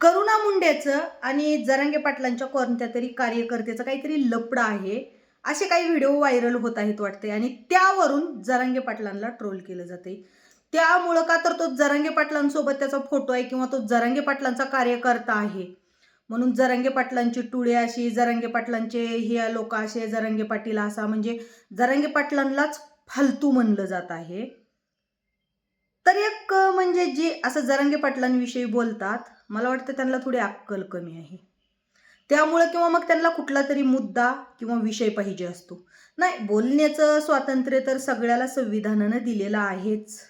करुणा मुंडेचं आणि जरांगे पाटलांच्या कोणत्या तरी कार्यकर्त्याचं काहीतरी लपडं आहे. असे काही व्हिडिओ व्हायरल होत आहेत वाटते आणि त्यावरून जरांगे पाटलांना ट्रोल केलं जाते त्यामुळं का तर तो जरांगे पाटलांसोबत त्याचा फोटो आहे किंवा तो जरांगे पाटलांचा कार्यकर्ता आहे. म्हणून जरांगे पाटलांची टुळे अशी जरांगे पाटलांचे हे लोक असे जरांगे पाटील असा म्हणजे जरांगे पाटलांनाच फालतू म्हणलं जात आहे. तर एक म्हणजे जी असं जरांगे पाटलांविषयी बोलतात मला वाटतं त्यांना थोडी अक्कल कमी आहे. त्यामुळं किंवा मग त्यांना कुठला तरी मुद्दा किंवा विषय पाहिजे असतो. नाही बोलण्याचं स्वातंत्र्य तर सगळ्याला संविधानानं दिलेलं आहेच.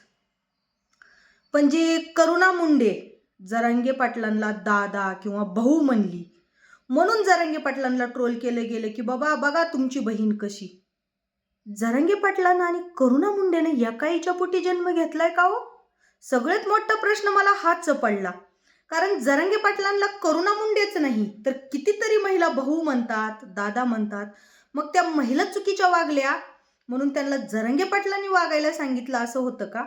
पण जी करुणा मुंडे जरांगे पाटलांना दादा किंवा भाऊ म्हणली म्हणून जरांगे पाटलांना ट्रोल केलं गेलं की बाबा बघा तुमची बहीण कशी. जरांगे पाटलांना आणि करुणा मुंडेने एकाईच्या पोटी जन्म घेतलाय का हो? सगळ्यात मोठा प्रश्न मला हाच पडला. कारण जरंगे पाटलांना करुणा मुंडेच नाही तर कितीतरी महिला भाऊ म्हणतात दादा म्हणतात. मग त्या महिला चुकीच्या वागल्या म्हणून त्यांना जरंगे पाटलांनी वागायला सांगितलं असं होतं का?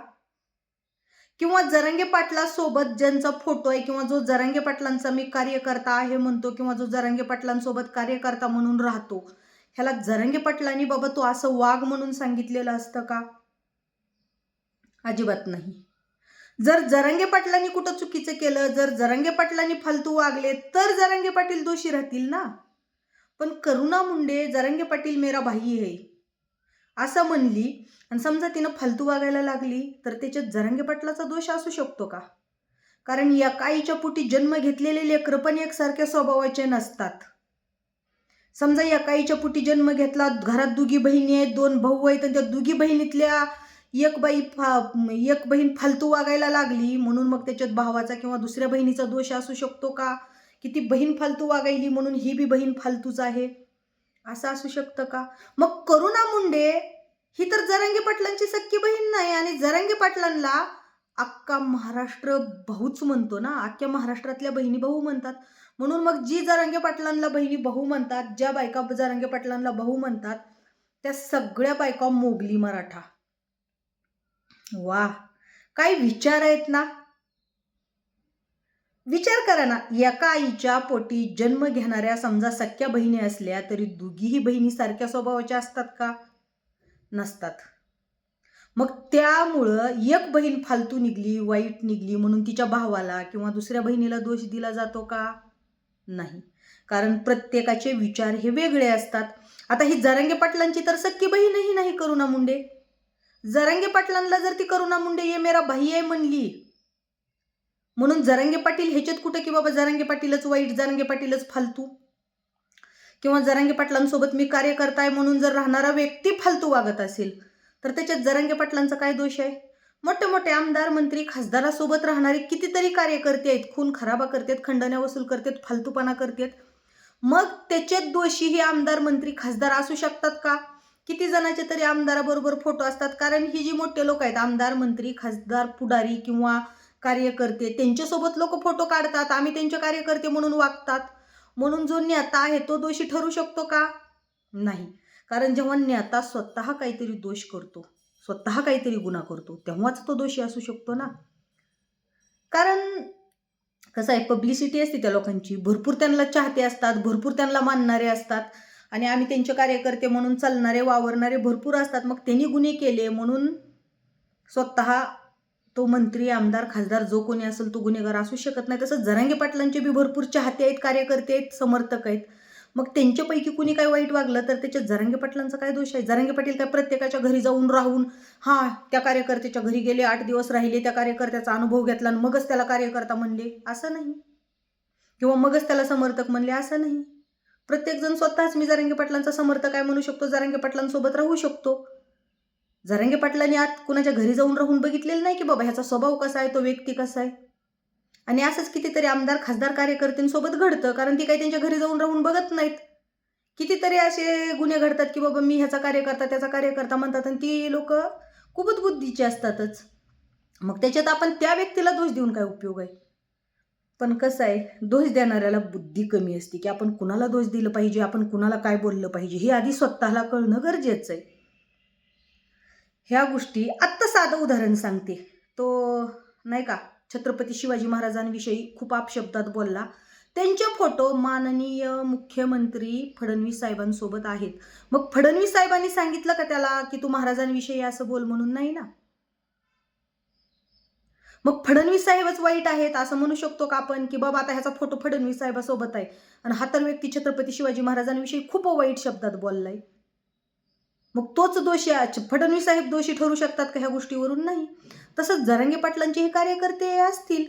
किंवा जरंगे पाटला सोबत ज्यांचा फोटो आहे किंवा जो जरंगे पाटलांचा मी कार्यकर्ता आहे म्हणतो किंवा जो जरंगे पाटलांसोबत कार्यकर्ता म्हणून राहतो ह्याला जरंगे पाटलांनी बाबा तू असं वाघ म्हणून सांगितलेलं असतं का? अजिबात नाही. जर जरंगे पाटलांनी कुठं चुकीचं केलं जर जरंगे पाटलांनी फालतू वागले तर जरंगे पाटील दोषी राहतील ना? पण करुणा मुंडे जरंगे पाटील मेरा भाई आहे असं म्हणली आणि समजा तिनं फालतू वागायला लागली तर त्याच्यात जरंगे पाटलाचा दोष असू शकतो का? कारण या काईच्या पोटी जन्म घेतलेले लेकरं पण एकसारख्या स्वभावाचे नसतात. समजा या काईच्या पोटी जन्म घेतला घरात दुगी बहिणी आहेत दोन भाऊ आहेत आणि त्या दुगी बहिणीतल्या एक बाई फा एक बहीण फालतू वागायला लागली म्हणून मग त्याच्यात भावाचा किंवा दुसऱ्या बहिणीचा दोष असू शकतो का? की ती बहीण फालतू वागायली म्हणून ही बी बहीण फालतूच आहे? असं असू शकतं का? मग करुणा मुंडे ही तर जरांगे पाटलांची सख्खी बहीण नाही आणि जरांगे पाटलांना अख्खा महाराष्ट्र भाऊच म्हणतो ना? अख्ख्या महाराष्ट्रातल्या बहिणी भाऊ म्हणतात. म्हणून मग जी जरांगे पाटलांना बहिणी भाऊ म्हणतात ज्या बायका जरांगे पाटलांना भाऊ म्हणतात त्या सगळ्या बायका मोगली मराठा. वा काय विचार आहेत ना? विचार करा ना एका आईच्या पोटी जन्म घेणाऱ्या समजा सख्या बहिणी असल्या तरी दोघीही बहिणी सारख्या स्वभावाच्या असतात का? नसतात. मग त्यामुळं एक बहीण फालतू निघली वाईट निघली म्हणून तिच्या भावाला किंवा दुसऱ्या बहिणीला दोष दिला जातो का? नाही. कारण प्रत्येकाचे विचार हे वेगळे असतात. आता ही जरंगे पाटलांची तर सख्खी बहीणही नाही करुणा मुंडे. जरंगे पाटलांना जर ती करुणा मुंडे ये मेरा भाई आहे म्हणली. म्हणून जरंगे पाटील ह्याच्यात कुठं की बाबा जरंगे पाटीलच वाईट जरंगे पाटीलच फालतू? किंवा जरंगे पाटलांसोबत मी कार्य करताय म्हणून जर राहणारा व्यक्ती फालतू वागत असेल तर त्याच्यात जरंगे पाटलांचा काय दोष आहे? मोठे मोठे आमदार मंत्री खासदारासोबत राहणारे कितीतरी कार्यकर्ते आहेत. खून खराबा करतात खंडण्या वसूल करतात फालतूपणा करतात. मग त्याच्यात दोषी हे आमदार मंत्री खासदार असू शकतात का? किती जणांचे तरी आमदाराबरोबर फोटो असतात. कारण ही जी मोठे लोक आहेत आमदार मंत्री खासदार पुढारी किंवा कार्यकर्ते त्यांच्यासोबत लोक फोटो काढतात. आम्ही त्यांचे कार्यकर्ते म्हणून वागतात. म्हणून जो नेता आहे तो दोषी ठरू शकतो का? नाही. कारण जेव्हा नेता स्वतः काहीतरी दोष करतो स्वतः काहीतरी गुन्हा करतो तेव्हाच तो दोषी असू शकतो ना? कारण कसं आहे पब्लिसिटी असते त्या लोकांची. भरपूर त्यांना चाहते असतात भरपूर त्यांना मानणारे असतात. आणि आम्ही त्यांचे कार्यकर्ते म्हणून चालणारे वावरणारे भरपूर असतात. मग त्यांनी गुन्हे केले म्हणून स्वतः तो मंत्री आमदार खासदार जो कोणी असेल तो गुन्हेगार असू शकत नाही. तसं जरांगे पाटलांचे बी भरपूर चाहते आहेत कार्यकर्ते आहेत समर्थक आहेत. मग त्यांच्यापैकी कुणी काय वाईट वागलं तर त्याच्यात जरांगे पाटलांचा काय दोष आहे? जरांगे पाटील काय प्रत्येकाच्या घरी जाऊन राहून हां त्या कार्यकर्त्याच्या घरी गेले आठ दिवस राहिले त्या कार्यकर्त्याचा अनुभव घेतला आणि मगच त्याला कार्यकर्ता म्हणले असं नाही. किंवा मगच त्याला समर्थक म्हणले असं नाही. प्रत्येकजण स्वतःच मी जारंगे पाटलांचा समर्थक आहे म्हणू शकतो जारंगे पाटलांसोबत राहू शकतो. जारंगे पाटलांनी आत कुणाच्या घरी जाऊन राहून बघितलेलं नाही की बाबा ह्याचा स्वभाव कसा आहे तो व्यक्ती कसा आहे? आणि असंच कितीतरी आमदार खासदार कार्यकर्त्यांसोबत घडतं कारण ती काही त्यांच्या घरी जाऊन राहून बघत नाहीत. कितीतरी असे गुन्हे घडतात की बाबा मी ह्याचा कार्यकर्ता त्याचा कार्यकर्ता म्हणतात आणि ती लोक खूपच बुद्धीची असतातच. मग त्याच्यात आपण त्या व्यक्तीला दोष देऊन काय उपयोग आहे? पण कसं आहे दोष देणाऱ्याला बुद्धी कमी असते की आपण कुणाला दोष दिलं पाहिजे आपण कुणाला काय बोललं पाहिजे हे आधी स्वतःला कळणं गरजेचं आहे. ह्या गोष्टी आत्ता साधं उदाहरण सांगते. तो नाही का छत्रपती शिवाजी महाराजांविषयी खूप आपशब्दात बोलला. त्यांचे फोटो माननीय मुख्यमंत्री फडणवीस साहेबांसोबत आहेत. मग फडणवीस साहेबांनी सांगितलं का त्याला की तू महाराजांविषयी असं बोल म्हणून? नाही ना. मग फडणवीस साहेबच वाईट आहेत असं म्हणू शकतो का आपण? की बाबा आता ह्याचा फोटो फडणवीस साहेबासोबत आहे. आणि हा तर व्यक्ती छत्रपती शिवाजी महाराजांविषयी खूप वाईट शब्दात बोललाय. मग तोच दोषी आहे. फडणवीस साहेब दोषी ठरू शकतात का ह्या गोष्टीवरून? नाही. तसंच जरांगे पाटलांचे हे कार्यकर्ते असतील.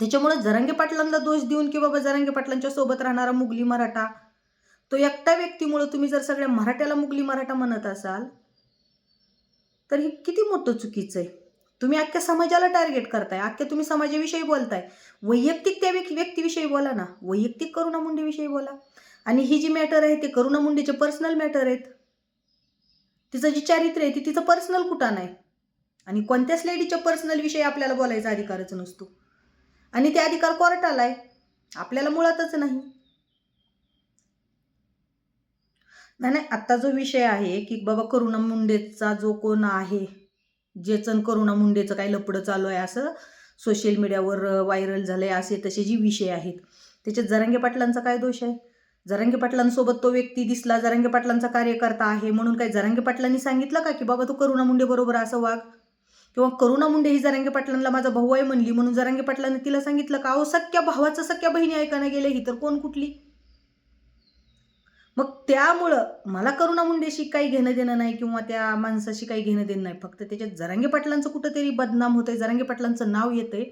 त्याच्यामुळे जरांगे पाटलांना दोष देऊन की बाबा जरांगे पाटलांच्या सोबत राहणारा मुगली मराठा तो एकट्या व्यक्तीमुळे तुम्ही जर सगळ्या मराठ्याला मुगली मराठा म्हणत असाल तर हे किती मोठं चुकीचं आहे. तुम्ही अख्ख्या समाजाला टार्गेट करताय अख्ख्या तुम्ही समाजाविषयी बोलताय. वैयक्तिक त्या व्यक्तीविषयी बोला ना. वैयक्तिक करुणा मुंडेविषयी बोला. आणि ही जी मॅटर आहे ते करुणा मुंडेचे पर्सनल मॅटर आहेत. तिचं जी चारित्र्य आहे ती तिचं पर्सनल कुठं नाही? आणि कोणत्याच लेडीच्या पर्सनल विषयी आपल्याला बोलायचा अधिकारच नसतो. आणि ते अधिकार कोर्टाला आहे. आपल्याला मुळातच नाही. नाही नाही आत्ता जो विषय आहे की बाबा करुणा मुंडेचा जो कोण आहे जेचन करुणा मुंडेचं काय लपडं चालू आहे असं सोशल मीडियावर व्हायरल झालं आहे असे तसे जी विषय आहेत. त्याच्यात जरांगे पाटलांचा काय दोष आहे? जरांगे पाटलांसोबत तो व्यक्ती दिसला जरांगे पाटलांचा कार्यकर्ता आहे म्हणून काय जरांगे पाटलांनी सांगितलं का की बाबा तू करुणा मुंडे बरोबर असं वाघ किंवा करुणा मुंडे ही जरांगे पाटलांना माझा भाऊ आहे म्हणली म्हणून जरांगे पाटलांनी तिला सांगितलं का? अहो सख्या भावाचं सख्या बहिणी ऐकायला गेले ही तर कोण कुठली? मग त्यामुळं मला करुणा मुंडेशी काही घेणं देणं नाही किंवा त्या माणसाशी काही घेणं देणं नाही. फक्त त्याच्यात जरांगे पाटलांचं कुठंतरी बदनाम होतंय जरांगे पाटलांचं नाव येतंय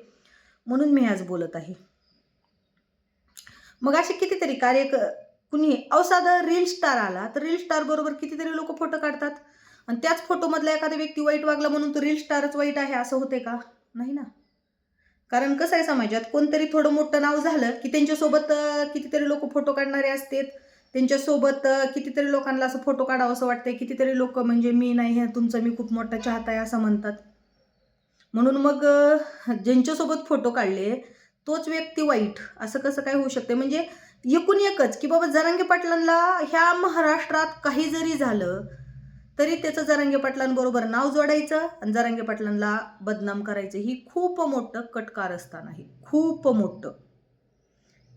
म्हणून मी आज बोलत आहे. मग असे कितीतरी कार्य क- कुणी अहो रील स्टार आला तर रील स्टार बरोबर कितीतरी लोक फोटो काढतात. आणि त्याच फोटोमधला एखादा व्यक्ती वाईट वागला म्हणून तो रील स्टारच वाईट आहे असं होते का? नाही ना. कारण कसं आहे समाजात कोणतरी थोडं मोठं नाव झालं की त्यांच्यासोबत कितीतरी लोक फोटो काढणारे असतात. त्यांच्यासोबत कितीतरी लोकांना असं फोटो काढावं असं वाटतंय. कितीतरी लोक म्हणजे मी नाही हे तुमचं मी खूप मोठा चाहता आहे असं म्हणतात. म्हणून मग ज्यांच्यासोबत फोटो काढले तोच व्यक्ती वाईट. असं कसं काय होऊ शकते म्हणजे एकूण एकच की बाबा जरांगे पाटलांना ह्या महाराष्ट्रात काही जरी झालं तरी त्याचं जरांगे पाटलांबरोबर नाव जोडायचं आणि जरांगे पाटलांना बदनाम करायचं. ही खूप मोठं कटकारस्थान आहे. खूप मोठं.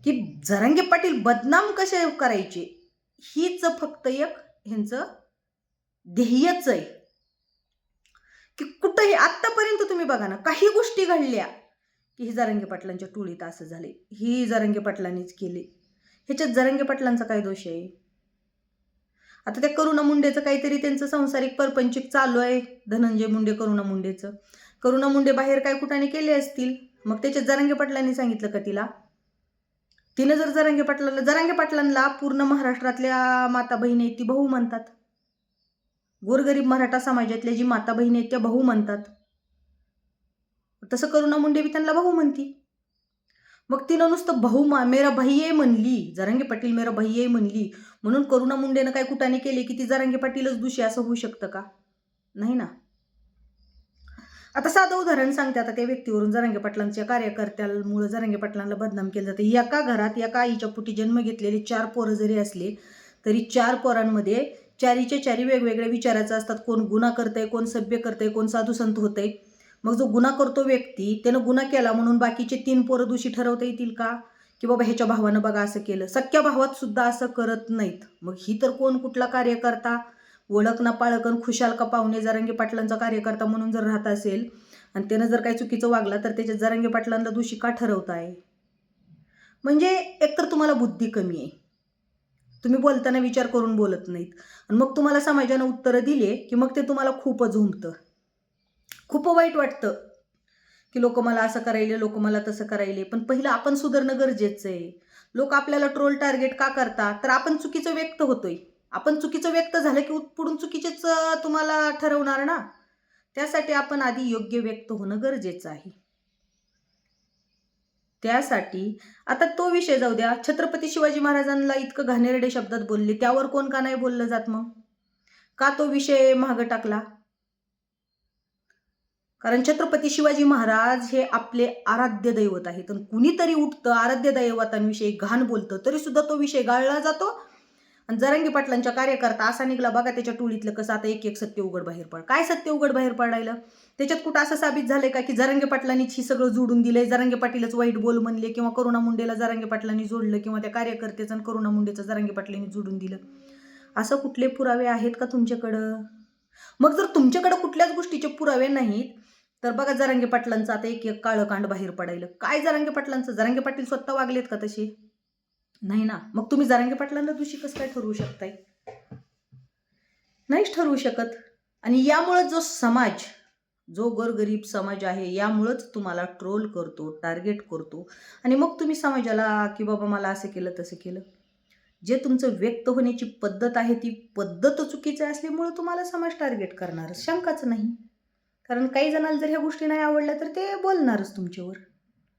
की जरंगे पाटील बदनाम कसे करायचे? हीच फक्त एक ह्यांचं ध्येयच आहे. की कुठंही आत्तापर्यंत तुम्ही बघा ना काही गोष्टी घडल्या की ही जरंगे पाटलांच्या टोळीत असं झाले ही जरंगे पाटलांनीच केले. ह्याच्यात जरंगे पाटलांचा काय दोष आहे? आता त्या करुणा मुंडेचं काहीतरी त्यांचं संसारिक परपंचिक चालू आहे. धनंजय मुंडे करुणा मुंडेचं. करुणा मुंडे बाहेर काय कुठाने केले असतील? मग त्याच्यात जरंगे पाटलांनी सांगितलं का तिला? तिनं जर जरांगे पाटलांना जरांगे पाटलांना पूर्ण महाराष्ट्रातल्या माता बहिणी आहेत ती भाऊ म्हणतात. गोरगरीब मराठा समाजातल्या जी माता बहिणी आहेत त्या भाऊ म्हणतात. तसं करुणा मुंडे बी त्यांना भाऊ म्हणती. मग तिनं नुसतं भाऊ मा मेरा भाई म्हणली जरांगे पाटील मेरा भाई म्हणली म्हणून करुणा मुंडेनं काय कुठाने केले की ती जरांगे पाटीलच दुषी असं होऊ शकतं का? नाही ना. आता साधं उदाहरण सांगते. आता त्या व्यक्तीवरून जरांगे पाटलांच्या कार्यकर्त्यामुळे जरांगे पाटलांना बदनाम केलं जातं. एका घरात एका आईच्या पोटी जन्म घेतलेले चार पोरं जरी असले तरी चार पोरांमध्ये चारीचे चारी वेगवेगळ्या विचाराचं असतात. कोण गुन्हा करतंय कोण सभ्य करतंय कोण साधू संत होतंय. मग जो गुन्हा करतो व्यक्ती त्यानं गुन्हा केला म्हणून बाकीचे तीन पोरं दोषी ठरवता येतील का? की बाबा ह्याच्या भावानं बघा असं केलं. सख्या भावात सुद्धा असं करत नाहीत. मग ही तर कोण कुठला कार्यकर्ता? ओळख ना पाळकन खुशाल का पाहुणे जरांगे पाटलांचा कार्यकर्ता म्हणून जर राहत असेल आणि त्यानं जर काही चुकीचं वागला तर त्याच्या जरांगे पाटलांना दोषी का ठरवताय म्हणजे एकतर तुम्हाला बुद्धी कमी आहे. तुम्ही बोलताना विचार करून बोलत नाहीत. आणि मग तुम्हाला समाजानं उत्तरं दिले की मग ते तुम्हाला खूपच झुमतं खूप वाईट वाटतं की लोक मला असं करायले लोक मला तसं करायले. पण पहिलं आपण सुधारणं गरजेचं आहे. लोक आपल्याला ट्रोल टार्गेट का करतात? तर आपण चुकीचं व्यक्त होतोय. आपण चुकीचं व्यक्त झालं की पुढून चुकीचेच तुम्हाला ठरवणार ना? त्यासाठी आपण आधी योग्य व्यक्त होणं गरजेचं आहे. त्यासाठी आता तो विषय जाऊ द्या. छत्रपती शिवाजी महाराजांना इतकं घाणेरडे शब्दात बोलले त्यावर कोण का नाही बोललं जात मग? का तो विषय मागं टाकला? कारण छत्रपती शिवाजी महाराज हे आपले आराध्य दैवत आहेत. आणि कुणीतरी उठतं आराध्य दैवतांविषयी घाण बोलतं तरी सुद्धा तो विषय गाळला जातो. आणि जरांगी पाटलांच्या कार्यकर्ता असा निघला बघा त्याच्या टोळीतलं कसं आता एक एक सत्य उघड बाहेर पड काय सत्य उघड बाहेर पडायला? त्याच्यात कुठं असं साबित झालंय का की जरांगे पाटलांनीच ही सगळं जोडून दिलंय? जरांगे पाटीलच वाईट बोल म्हणले किंवा करुणा मुंडेला जरांगे पाटलांनी जोडलं किंवा त्या कार्यकर्त्याचं आणि करुणा मुंडेचं जरांगे पाटलांनी जोडून दिलं? असं कुठले पुरावे आहेत का तुमच्याकडं? मग जर तुमच्याकडं कुठल्याच गोष्टीचे पुरावे नाहीत तर बघा जरांगे पाटलांचं आता एक एक काळं कांड बाहेर पडायलं. काय जरांगे पाटलांचं? जरांगे पाटील स्वतः वागलेत का तसे? नाही ना. मग तुम्ही जरांगे पाटलांना दोषी कसं काय ठरवू शकताय? नाहीच ठरवू शकत. आणि यामुळं जो समाज जो गोरगरीब समाज आहे यामुळंच तुम्हाला ट्रोल करतो टार्गेट करतो. आणि मग तुम्ही समाजाला की बाबा मला असं केलं तसं केलं. जे तुमचं व्यक्त होण्याची पद्धत आहे ती पद्धत चुकीची असल्यामुळं तुम्हाला समाज टार्गेट करणारच शंकाच नाही. कारण काही जणांना जर ह्या गोष्टी नाही आवडल्या तर ते बोलणारच तुमच्यावर.